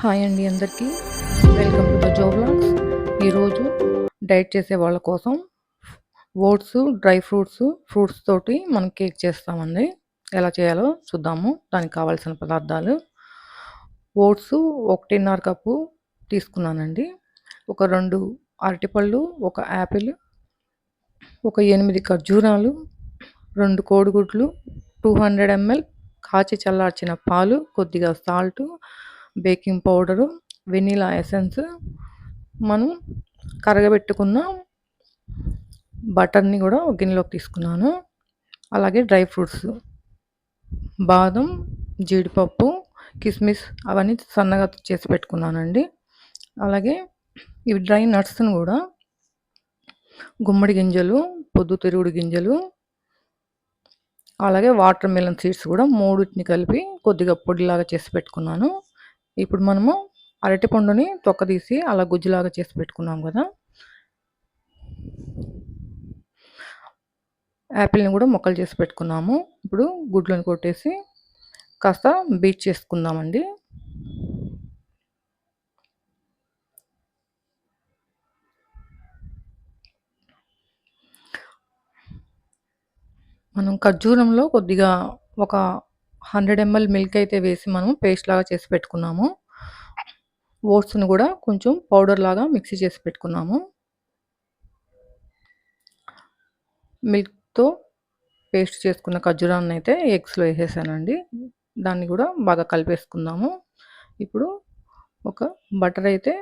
Hi అండి అందరికీ. Welcome to the జోబ్లాగ్స్ ఈరోజు డైట్ చేసే వాళ్ళ కోసం ఓట్స్ డ్రై ఫ్రూట్స్ ఫ్రూట్స్ తోటి మనం కేక్ చేస్తామండి. ఎలా చేయాలో చూద్దాము. దానికి కావాల్సిన పదార్థాలు. ఓట్స్ ఒకటిన్నర కప్పు తీసుకున్నానండి. ఒక రెండు అరటిపళ్ళు ఒక యాపిల్ ఒక ఎనిమిది ఖర్జూరాలు రెండు కోడిగుడ్లు టూ హండ్రెడ్ ఎంఎల్ కాచి చల్లార్చిన పాలు కొద్దిగా salt baking powder vanilla essence మనం కరగబెట్టుకున్న బటర్ని కూడా ఒక గిన్నెలోకి తీసుకున్నాను. అలాగే డ్రై ఫ్రూట్స్ బాదం జీడిపప్పు కిస్మిస్ అవన్నీ సన్నగా చేసి పెట్టుకున్నానండి. అలాగే ఇవి డ్రై నట్స్ని కూడా గుమ్మడి గింజలు పొద్దుతిరుగుడు గింజలు అలాగే వాటర్ మిలన్ సీడ్స్ కూడా మూడింటిని కలిపి కొద్దిగా పొడిలాగా చేసి పెట్టుకున్నాను. ఇప్పుడు మనము అరటిపండుని తొక్కదీసి అలా గుజ్జులాగా చేసి పెట్టుకున్నాం కదా. యాపిల్ని కూడా మొక్కలు చేసి పెట్టుకున్నాము. ఇప్పుడు గుడ్లను కొట్టేసి కాస్త బీట్ చేసుకుందామండి. మనం ఖర్జూరంలో కొద్దిగా ఒక హండ్రెడ్ ఎంఎల్ మిల్క్ అయితే వేసి మనం పేస్ట్ లాగా చేసి పెట్టుకున్నాము. ఓట్స్ని కూడా కొంచెం పౌడర్ లాగా మిక్సీ చేసి పెట్టుకున్నాము. మిల్క్తో పేస్ట్ చేసుకున్న ఖర్జూరాన్ని అయితే ఎగ్స్లో వేసేసానండి. దాన్ని కూడా బాగా కలిపేసుకుందాము. ఇప్పుడు ఒక బటర్ అయితే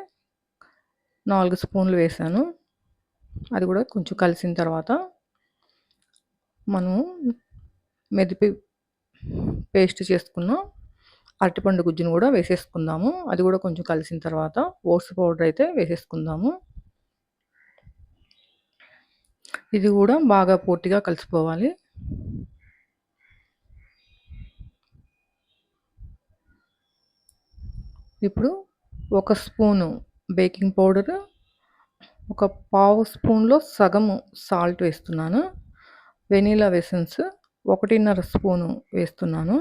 నాలుగు స్పూన్లు వేసాను. అది కూడా కొంచెం కలిసిన తర్వాత మనము మెదిపి పేస్ట్ చేసుకున్న. అరటిపండు గుజ్జును కూడా వేసేసుకుందాము. అది కూడా కొంచెం కలిసిన తర్వాత ఓట్స్ పౌడర్ అయితే వేసేసుకుందాము. ఇది కూడా బాగా పూర్తిగా కలిసిపోవాలి. ఇప్పుడు ఒక స్పూను బేకింగ్ పౌడర్ ఒక పావు స్పూన్లో సగము సాల్ట్ వేస్తున్నాను. వెనీలా వెసెన్స్ ఒకటిన్నర స్పూను వేస్తున్నాను.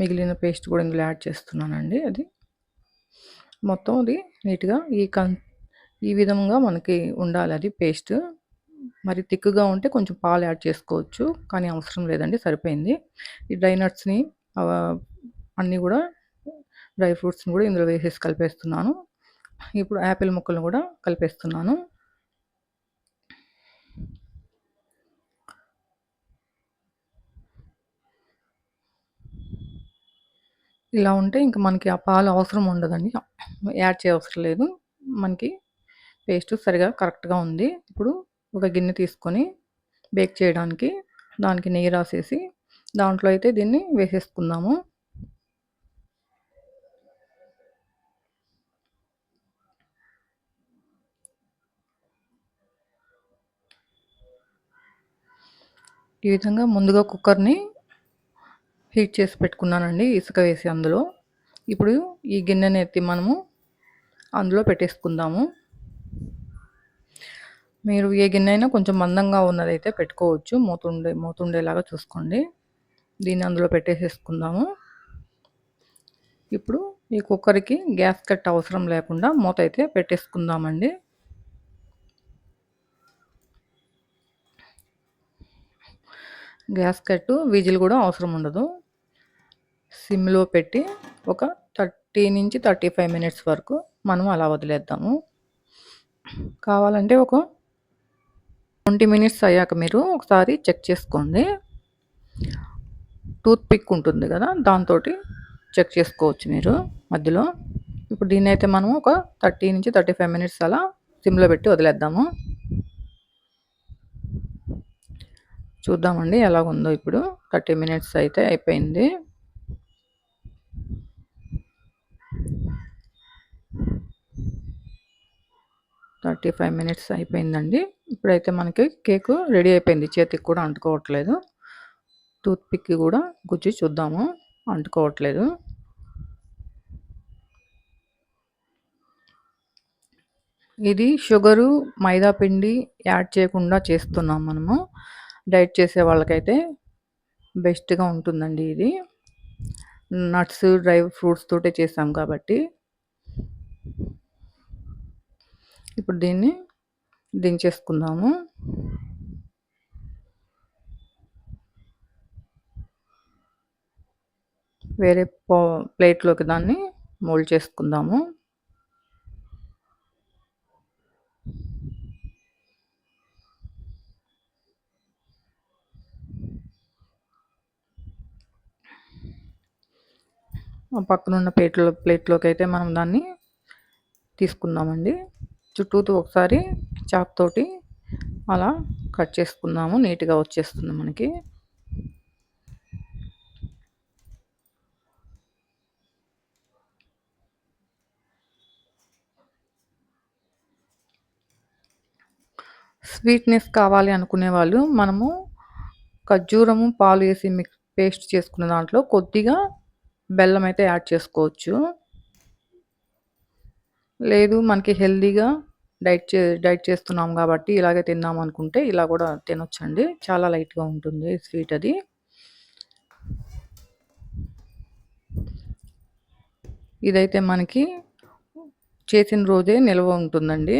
మిగిలిన పేస్ట్ కూడా ఇందులో యాడ్ చేస్తున్నానండి అది. మొత్తం అది నీట్గా ఈ కన్ ఈ విధంగా మనకి ఉండాలి అది పేస్ట్. మరి థిక్గా ఉంటే కొంచెం పాలు యాడ్ చేసుకోవచ్చు కానీ అవసరం లేదండి సరిపోయింది. ఈ డ్రై నట్స్ని అన్నీ కూడా డ్రై ఫ్రూట్స్ని కూడా ఇందులో వేసేసి కలిపేస్తున్నాను. ఇప్పుడు యాపిల్ ముక్కలను కూడా కలిపేస్తున్నాను. ఇలా ఉంటే ఇంకా మనకి ఆ పాలు అవసరం ఉండదండి. యాడ్ చేయవసరం లేదు. మనకి పేస్ట్ సరిగా కరెక్ట్గా ఉంది. ఇప్పుడు ఒక గిన్నె తీసుకొని బేక్ చేయడానికి దానికి నెయ్యి రాసేసి దాంట్లో అయితే దీన్ని వేసేసుకుందాము. ఈ విధంగా ముందుగా కుక్కర్ని హీట్ చేసి పెట్టుకున్నానండి ఇసుక వేసి అందులో. ఇప్పుడు ఈ గిన్నెని ఎత్తి మనము అందులో పెట్టేసుకుందాము. మీరు ఏ గిన్నె అయినా కొంచెం మందంగా ఉన్నదైతే పెట్టుకోవచ్చు. మూతుండే మూతుండేలాగా చూసుకోండి. దీన్ని అందులో పెట్టేసేసుకుందాము. ఇప్పుడు ఈ కుక్కర్కి గ్యాస్ కట్ అవసరం లేకుండా మూత అయితే పెట్టేసుకుందామండి. గ్యాస్ కట్టు విజిల్ కూడా అవసరం ఉండదు. సిమ్లో పెట్టి ఒక థర్టీ నుంచి థర్టీ ఫైవ్ మినిట్స్ వరకు మనం అలా వదిలేద్దాము. కావాలంటే ఒక ట్వంటీ మినిట్స్ అయ్యాక మీరు ఒకసారి చెక్ చేసుకోండి. టూత్ పిక్ ఉంటుంది కదా దాంతో చెక్ చేసుకోవచ్చు మీరు మధ్యలో. ఇప్పుడు దీన్ని అయితే మనం ఒక థర్టీ నుంచి థర్టీ ఫైవ్ మినిట్స్ అలా సిమ్లో పెట్టి వదిలేద్దాము. చూద్దామండి ఎలాగుందో ఇప్పుడు థర్టీ మినిట్స్ అయితే అయిపోయింది. ఫార్టీ ఫైవ్ మినిట్స్ అయిపోయిందండి. ఇప్పుడైతే మనకి కేకు రెడీ అయిపోయింది. చేతికి కూడా అంటుకోవట్లేదు. టూత్ కూడా గుచ్చి చూద్దాము. అంటుకోవట్లేదు. ఇది షుగరు మైదా పిండి యాడ్ చేయకుండా చేస్తున్నాం మనము. డైట్ చేసే వాళ్ళకైతే బెస్ట్‌గా ఉంటుందండి ఇది. నట్స్, డ్రై ఫ్రూట్స్ తోటే చేసాం కాబట్టి. ఇప్పుడు దీన్ని దించేసుకుందాము. వేరే ప్లేట్‌లోకి దాన్ని మోల్డ్ చేసుకుందాము. పక్కనున్న ప్లేట్‌లో ప్లేట్లోకి అయితే మనం దాన్ని తీసుకుందామండి. చుట్టూతో ఒకసారి చాక్ తోటి అలా కట్ చేసుకుందాము. నీట్‌గా వచ్చేస్తుంది మనకి. స్వీట్‌నెస్ కావాలి అనుకునే వాళ్ళు మనము ఖర్జూరము, పాలు వేసి మిక్స్ పేస్ట్ చేసుకున్న దాంట్లో కొద్దిగా బెల్లం అయితే యాడ్ చేసుకోవచ్చు. లేదు మనకి హెల్తీగా డైట్ చే డైట్ చేస్తున్నాం కాబట్టి ఇలాగే తిందాం అనుకుంటే ఇలా కూడా తినొచ్చండి. చాలా లైట్‌గా ఉంటుంది స్వీట్ అది. ఇదైతే మనకి చేసిన రోజే నిల్వ ఉంటుందండి.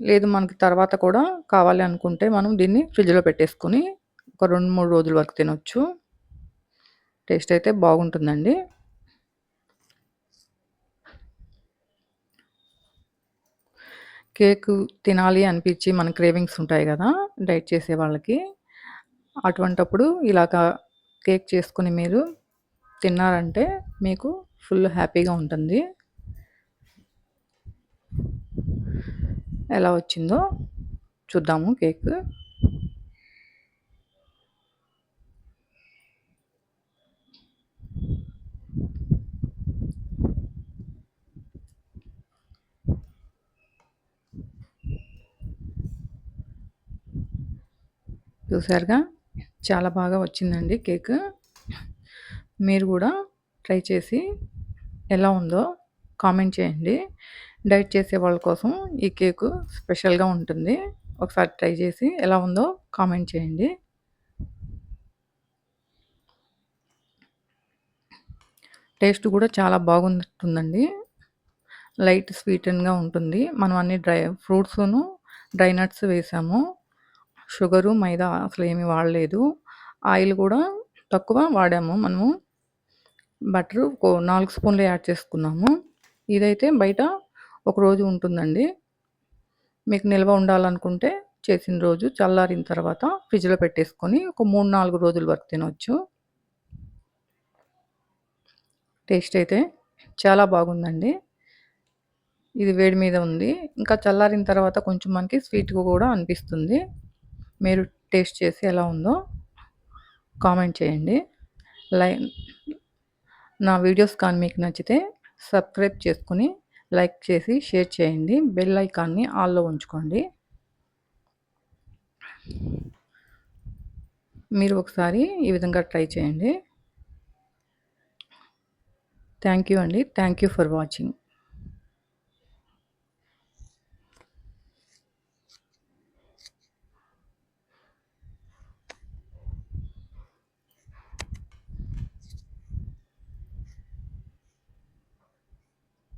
లేదు మనకి తర్వాత కూడా కావాలి అనుకుంటే మనం దీన్ని ఫ్రిడ్జ్‌లో పెట్టేసుకొని ఒక 2, 3 రోజుల వరకు తినొచ్చు. టేస్ట్ అయితే బాగుంటుందండి. కేకు తినాలి అనిపించి మన క్రేవింగ్స్ ఉంటాయి కదా డైట్ చేసే వాళ్ళకి. అటువంటప్పుడు ఇలాగా కేక్ చేసుకుని మీరు తిన్నారంటే మీకు ఫుల్ హ్యాపీగా ఉంటుంది. ఎలా వచ్చిందో చూద్దాము కేకు. చూసారుగా చాలా బాగా వచ్చిందండి కేక్ మీరు కూడా ట్రై చేసి ఎలా ఉందో కామెంట్ చేయండి. డైట్ చేసే వాళ్ళ కోసం ఈ కేకు స్పెషల్‌గా ఉంటుంది. ఒకసారి ట్రై చేసి ఎలా ఉందో కామెంట్ చేయండి. టేస్ట్ కూడా చాలా బాగుంటుందండి. లైట్ స్వీటెన్‌గా ఉంటుంది. మనం అన్ని డ్రై ఫ్రూట్స్ను డ్రై నట్స్ వేసాము. షుగరు, మైదా అసలు ఏమి వాడలేదు. ఆయిల్ కూడా తక్కువ వాడాము మనము. బటరు నాలుగు స్పూన్లు యాడ్ చేసుకున్నాము. ఇదైతే బయట ఒక రోజు ఉంటుందండి. మీకు నిల్వ ఉండాలనుకుంటే చేసిన రోజు చల్లారిన తర్వాత ఫ్రిడ్జ్‌లో పెట్టేసుకొని ఒక 3, 4 రోజుల వరకు తినొచ్చు. టేస్ట్ అయితే చాలా బాగుందండి. ఇది వేడి మీద ఉంది. ఇంకా చల్లారిన తర్వాత కొంచెం మనకి స్వీట్‌గా కూడా అనిపిస్తుంది. మీరు టేస్ట్ చేసి ఎలా ఉందో కామెంట్ చేయండి. లై నా వీడియోస్ కానీ మీకు నచ్చితే సబ్స్క్రైబ్ చేసుకొని, లైక్ చేసి, షేర్ చేయండి. బెల్ ఐకాన్‌ని ఆల్‌లో ఉంచుకోండి. మీరు ఒకసారి ఈ విధంగా ట్రై చేయండి. థ్యాంక్ యూ అండి. Thank you for watching.